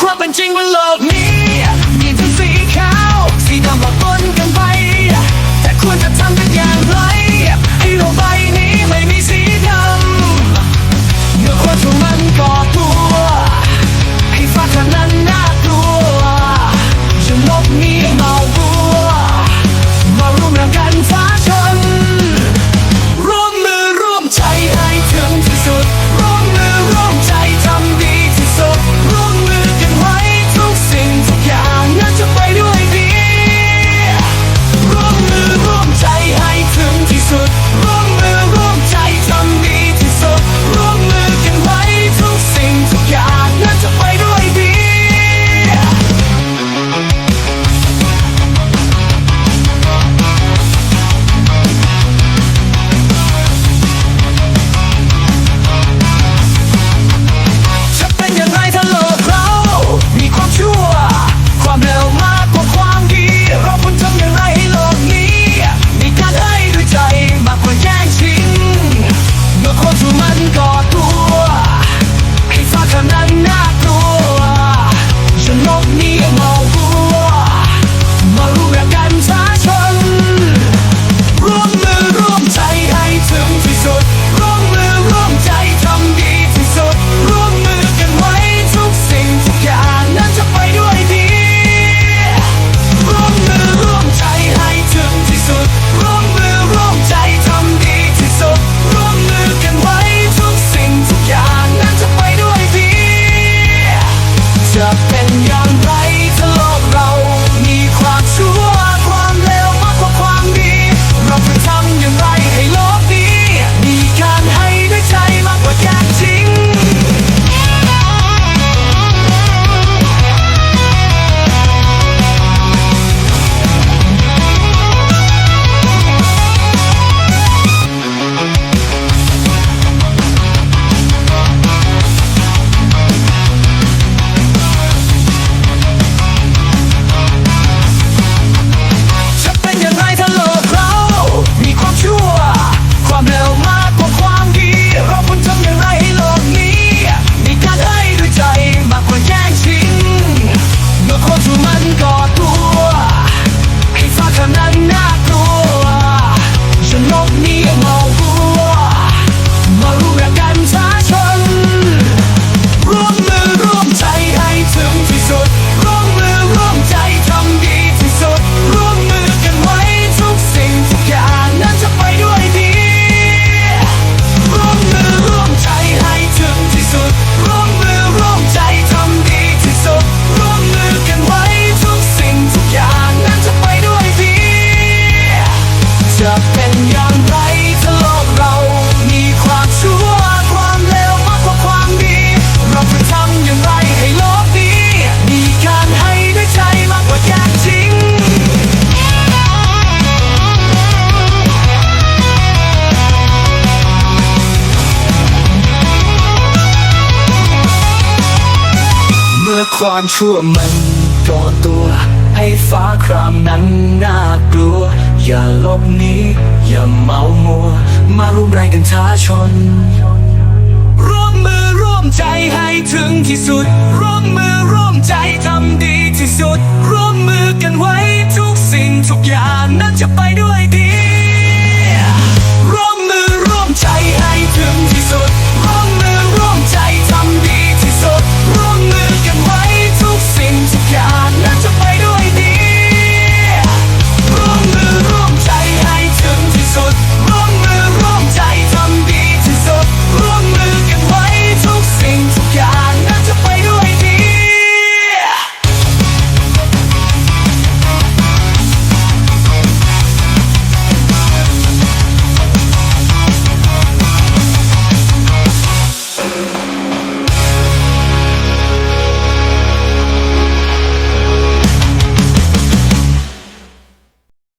crop and jingle all Yeah. ความชั่วมันโดนตัว ให้ฟ้าครามนั้นน่ากลัว อย่าลบหนี้ อย่าเมามัว มาร่วมแรงกันท้าชน ร่วมมือร่วมใจให้ถึงที่สุด ร่วมมือร่วมใจทำดีที่สุด ร่วมมือกันไว้ทุกสิ่งทุกอย่างนั้นจะไปด้วยดี